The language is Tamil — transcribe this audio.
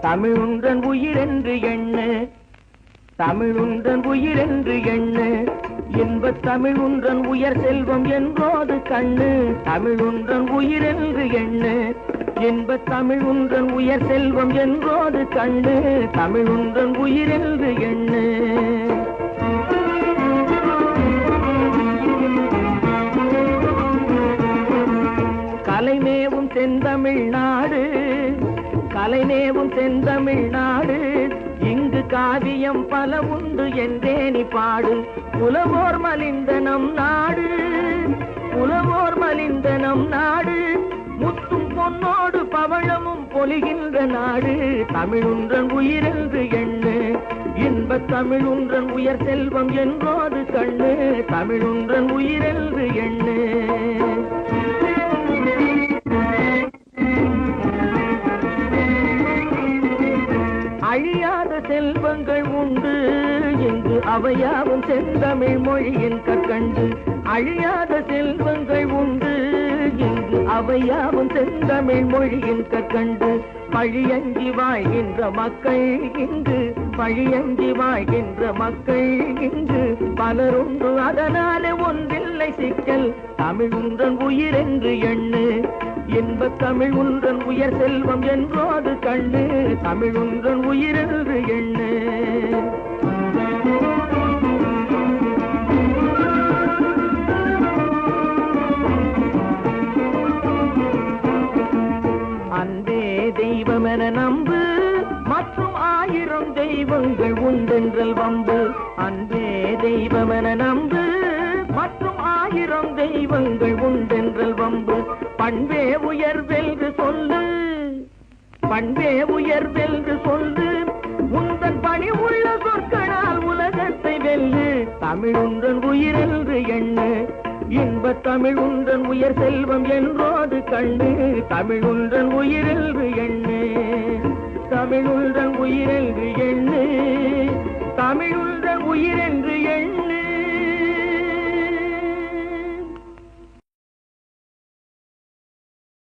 தமிழுன்றன் உயிரென்று எண்ணு. தமிழுன்றன் உயிரென்று எண்ணு. இன்பத் தமிழுன்றன் உயர் செல்வம் என்றோது கண்ணு. தமிழுன்றன் உயிரென்று எண்ணு. இன்பத் தமிழுன்றன் உயர் செல்வம் என்றோது கண்ணு. தமிழுன்றன் உயிரென்று எண்ணு. கலைமேவும் செந்தமிழ்நாடு கலைமேவும் செந்தமிழ்நாடு இங்கு காவியம் பல உண்டு என்றே நீ பாடு. புலவோர் மலிந்த நம் நாடு. புலவோர் மலிந்த நம் நாடு. முத்தும் பொன்னோடு பவழமும் பொலிகின்ற நாடு. தமிழுன்றன் உயிரென்று எண்ணு. இன்ப தமிழுன்றன் உயர் செல்வம் என்றோது கண்ணு. தமிழுன்றன் உயிரென்று எண்ணு. அழியாத செல்வங்கள் உண்டு. என்று அவையாவும் செந்தமிழ் மொழியின் கற்கண்டு. அழியாத செல்வங்கள் உண்டு. அவையாவும் செந்தமிழ் மொழியின் கற்கண்டு. பழியங்கி வாழ்கின்ற மக்கள் இங்கு பழியங்கி வாழ்கின்ற மக்கள் இங்கு. பலருண்டு அதனாலே ஒன்றில்லை சிக்கல். தமிழ் உன்றன் உயிர் என்று எண்ணு. இன்பத் தமிழ் உன்றன் உயர் செல்வம் என்றோது கண்ணு. தமிழ் உன்றன் உயிர் என்று எண்ணு. தெய்வமென நம்பு. மற்றும் ஆயிரம் தெய்வங்கள் உண்டென்றல் வம்பு. அன்பே தெய்வமென நம்பு. மற்றும் ஆயிரம் தெய்வங்கள் உண்டென்றல் வம்பு. பண்பே உயர்வென்று சொல்லு. பண்பே உயர்வென்று சொல்லு. உந்தன் பணி உள்ள சொற்களால் உலகத்தை வெல்லு. தமிழுன்றன் உயிரென்று எண்ணு. இன்ப தமிழ் உன்றன் உயர் செல்வம் என்றோது கண்ணு. தமிழுன்றன் உயிரென்று எண்ணு. தமிழ் தமிழுன்றன் உயிரென்று எண்ணு. தமிழ் தமிழுன்றன் உயிரென்று